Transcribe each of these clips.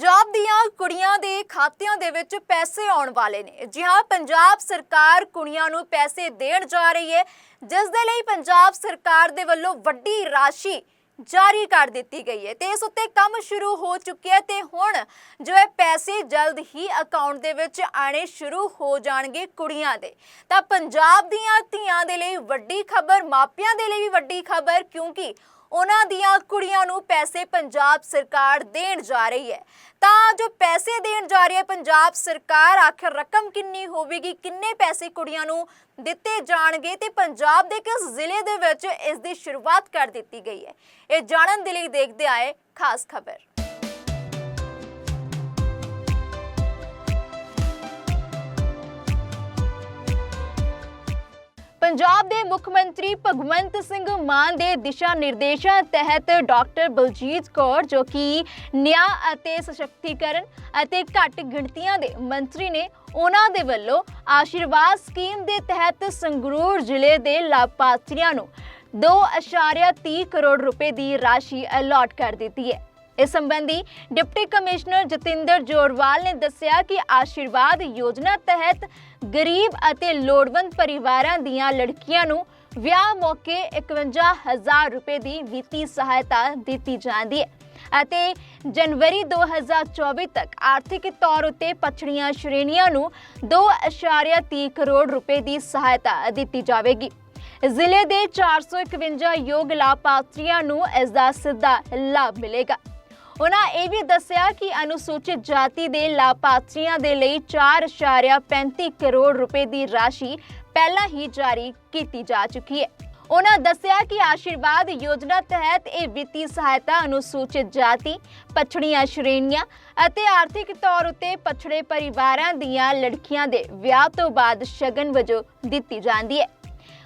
ਪੰਜਾਬ ਦੀਆਂ ਕੁੜੀਆਂ ਦੇ ਖਾਤਿਆਂ ਦੇ ਵਿੱਚ ਪੈਸੇ ਆਉਣ ਵਾਲੇ ਨੇ। ਜੀ ਹਾਂ, ਪੰਜਾਬ ਸਰਕਾਰ ਕੁੜੀਆਂ ਨੂੰ ਪੈਸੇ ਦੇਣ ਜਾ ਰਹੀ ਹੈ, ਜਿਸ ਦੇ ਲਈ ਪੰਜਾਬ ਸਰਕਾਰ ਦੇ ਵੱਲੋਂ ਵੱਡੀ ਰਾਸ਼ੀ ਜਾਰੀ ਕਰ ਦਿੱਤੀ ਗਈ ਹੈ। ਤੇ ਇਸ ਉੱਤੇ ਕੰਮ ਸ਼ੁਰੂ ਹੋ ਚੁੱਕਿਆ ਹੈ ਤੇ ਹੁਣ ਜੋ ਹੈ ਪੈਸੇ ਜਲਦ ਹੀ ਅਕਾਊਂਟ ਦੇ ਵਿੱਚ ਆਣੇ ਸ਼ੁਰੂ ਹੋ ਜਾਣਗੇ ਕੁੜੀਆਂ ਦੇ। ਤਾਂ ਪੰਜਾਬ ਦੀਆਂ ਧੀਆਂ ਦੇ ਲਈ ਵੱਡੀ ਖਬਰ, ਮਾਪਿਆਂ ਦੇ ਲਈ ਵੀ ਵੱਡੀ ਖਬਰ, ਕਿਉਂਕਿ ਉਹਨਾਂ ਦੀਆਂ ਕੁੜੀਆਂ ਨੂੰ ਪੈਸੇ ਪੰਜਾਬ ਸਰਕਾਰ ਦੇਣ ਜਾ ਰਹੀ ਹੈ। ਤਾਂ ਜੋ ਪੈਸੇ ਦੇਣ ਜਾ ਰਹੀ ਹੈ, ਪੰਜਾਬ ਸਰਕਾਰ ਆਖਰ ਰਕਮ ਕਿੰਨੀ ਹੋਵੇਗੀ, ਕਿੰਨੇ ਪੈਸੇ ਕੁੜੀਆਂ ਨੂੰ ਦਿੱਤੇ ਜਾਣਗੇ ਤੇ ਪੰਜਾਬ ਦੇ ਕਿਸ ਜ਼ਿਲ੍ਹੇ ਦੇ ਵਿੱਚ ਇਸ ਦੀ ਸ਼ੁਰੂਆਤ ਕਰ ਦਿੱਤੀ ਗਈ ਹੈ। ਇਹ ਜਾਣਨ ਦੇ ਲਈ ਦੇਖਦੇ ਆਏ ਖਾਸ ਖਬਰ। ਪੰਜਾਬ ਦੇ ਮੁੱਖ ਮੰਤਰੀ ਭਗਵੰਤ ਸਿੰਘ ਮਾਨ ਦੇ ਦਿਸ਼ਾ ਨਿਰਦੇਸ਼ਾਂ ਤਹਿਤ ਡਾਕਟਰ ਬਲਜੀਤ ਕੌਰ, ਜੋ ਕਿ ਨਿਆਂ ਅਤੇ ਸਸ਼ਕਤੀਕਰਨ ਅਤੇ ਘੱਟ ਗਿਣਤੀਆਂ ਦੇ ਮੰਤਰੀ ਨੇ, ਉਹਨਾਂ ਦੇ ਵੱਲੋਂ ਆਸ਼ੀਰਵਾਦ ਸਕੀਮ ਦੇ ਤਹਿਤ ਸੰਗਰੂਰ ਜ਼ਿਲ੍ਹੇ ਦੇ ਲਾਭਪਾਤਰੀਆਂ ਨੂੰ 2.30 ਕਰੋੜ ਰੁਪਏ ਦੀ ਰਾਸ਼ੀ ਅਲਾਟ ਕਰ ਦਿੱਤੀ ਹੈ। ਇਸ ਸੰਬੰਧੀ ਡਿਪਟੀ ਕਮਿਸ਼ਨਰ ਜਤਿੰਦਰ ਜੋਰਵਾਲ ਨੇ ਦੱਸਿਆ ਕਿ ਆਸ਼ੀਰਵਾਦ ਯੋਜਨਾ ਤਹਿਤ ਗਰੀਬ ਅਤੇ ਲੋੜਵੰਦ ਪਰਿਵਾਰਾਂ ਦੀਆਂ ਲੜਕੀਆਂ ਨੂੰ ਵਿਆਹ ਮੌਕੇ 51000 ਰੁਪਏ ਦੀ ਵਿੱਤੀ ਸਹਾਇਤਾ ਦਿੱਤੀ ਜਾਂਦੀ ਹੈ ਅਤੇ ਜਨਵਰੀ 2024 ਤੱਕ ਆਰਥਿਕ ਤੌਰ ਉਤੇ ਪਛੜੀਆਂ ਸ਼੍ਰੇਣੀਆਂ ਨੂੰ 2.30 ਕਰੋੜ ਰੁਪਏ ਦੀ ਸਹਾਇਤਾ ਦਿੱਤੀ ਜਾਵੇਗੀ। ਜ਼ਿਲ੍ਹੇ ਦੇ 451 ਯੋਗ ਲਾਭਪਾਤਰੀਆਂ ਨੂੰ ਇਸ ਦਾ ਸਿੱਧਾ ਲਾਭ ਮਿਲੇਗਾ। ਉਹਨਾਂ ਇਹ ਵੀ ਦੱਸਿਆ ਕਿ ਅਨੁਸੂਚਿਤ ਜਾਤੀ ਦੇ ਲਾਭਪਾਤਰੀਆਂ ਦੇ ਲਈ 4.35 ਕਰੋੜ ਰੁਪਏ ਦੀ ਰਾਸ਼ੀ ਪਹਿਲਾਂ ਹੀ ਜਾਰੀ ਕੀਤੀ ਜਾ ਚੁੱਕੀ ਹੈ। ਉਹਨਾਂ ਦੱਸਿਆ ਕਿ ਆਸ਼ੀਰਵਾਦ ਯੋਜਨਾ ਤਹਿਤ ਇਹ ਵਿੱਤੀ ਸਹਾਇਤਾ ਅਨੁਸੂਚਿਤ ਜਾਤੀ, ਪਛੜੀਆਂ ਸ਼੍ਰੇਣੀਆਂ ਅਤੇ ਆਰਥਿਕ ਤੌਰ ਉਤੇ ਪਛੜੇ ਪਰਿਵਾਰਾਂ ਦੀਆਂ ਲੜਕੀਆਂ ਦੇ ਵਿਆਹ ਤੋਂ ਬਾਅਦ ਸ਼ਗਨ ਵਜੋਂ ਦਿੱਤੀ ਜਾਂਦੀ ਹੈ।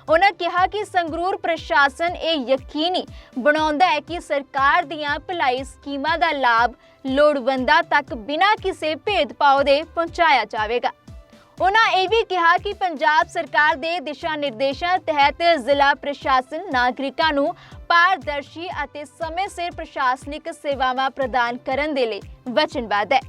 ਉਹਨਾਂ ਕਿਹਾ ਕਿ ਸੰਗਰੂਰ ਪ੍ਰਸ਼ਾਸਨ ਇਹ ਯਕੀਨੀ ਬਣਾਉਂਦਾ ਹੈ ਕਿ ਸਰਕਾਰ ਦੀਆਂ ਭਲਾਈ ਸਕੀਮਾਂ ਦਾ ਲਾਭ ਲੋੜਵੰਦਾਂ ਤੱਕ ਬਿਨਾਂ ਕਿਸੇ ਭੇਦਭਾਵ ਦੇ ਪਹੁੰਚਾਇਆ ਜਾਵੇਗਾ। ਉਹਨਾਂ ਇਹ ਵੀ ਕਿਹਾ ਕਿ ਪੰਜਾਬ ਸਰਕਾਰ ਦੇ ਦਿਸ਼ਾ ਨਿਰਦੇਸ਼ਾਂ ਤਹਿਤ ਜ਼ਿਲ੍ਹਾ ਪ੍ਰਸ਼ਾਸਨ ਨਾਗਰਿਕਾਂ ਨੂੰ ਪਾਰਦਰਸ਼ੀ ਅਤੇ ਸਮੇਂ ਸਿਰ ਪ੍ਰਸ਼ਾਸਨਿਕ ਸੇਵਾਵਾਂ ਪ੍ਰਦਾਨ ਕਰਨ ਦੇ ਲਈ ਵਚਨਬੱਧ ਹੈ।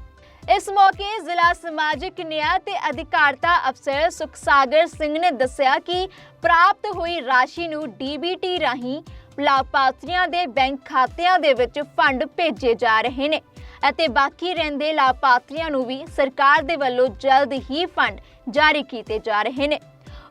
ਇਸ ਮੌਕੇ ਜ਼ਿਲ੍ਹਾ ਸਮਾਜਿਕ ਨਿਆਂ ਤੇ ਅਧਿਕਾਰਤਾ ਅਫਸਰ ਸੁਖਸਾਗਰ ਸਿੰਘ ਨੇ ਦੱਸਿਆ ਕਿ ਪ੍ਰਾਪਤ ਹੋਈ ਰਾਸ਼ੀ ਨੂੰ ਡੀਬੀਟੀ ਰਾਹੀਂ ਲਾਭਪਾਤਰੀਆਂ ਦੇ ਬੈਂਕ ਖਾਤਿਆਂ ਦੇ ਵਿੱਚ ਫੰਡ ਭੇਜੇ ਜਾ ਰਹੇ ਨੇ ਅਤੇ ਬਾਕੀ ਰਹਿੰਦੇ ਲਾਭਪਾਤਰੀਆਂ ਨੂੰ ਵੀ ਸਰਕਾਰ ਦੇ ਵੱਲੋਂ ਜਲਦ ਹੀ ਫੰਡ ਜਾਰੀ ਕੀਤੇ ਜਾ ਰਹੇ ਨੇ।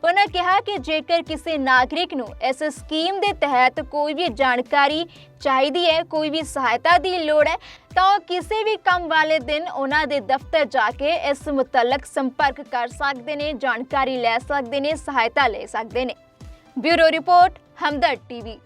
ਉਹਨਾਂ ਕਿਹਾ ਕਿ ਜੇਕਰ ਕਿਸੇ ਨਾਗਰਿਕ ਨੂੰ ਇਸ ਸਕੀਮ ਦੇ ਤਹਿਤ ਕੋਈ ਵੀ ਜਾਣਕਾਰੀ ਚਾਹੀਦੀ ਹੈ, ਕੋਈ ਵੀ ਸਹਾਇਤਾ ਦੀ ਲੋੜ ਹੈ, ਤਾਂ ਉਹ ਕਿਸੇ ਵੀ ਕੰਮ ਵਾਲੇ ਦਿਨ ਉਹਨਾਂ ਦੇ ਦਫ਼ਤਰ ਜਾ ਕੇ ਇਸ ਮੁਤਲਕ ਸੰਪਰਕ ਕਰ ਸਕਦੇ ਨੇ, ਜਾਣਕਾਰੀ ਲੈ ਸਕਦੇ ਨੇ, ਸਹਾਇਤਾ ਲੈ ਸਕਦੇ ਨੇ। Bureau report, Hamdard TV.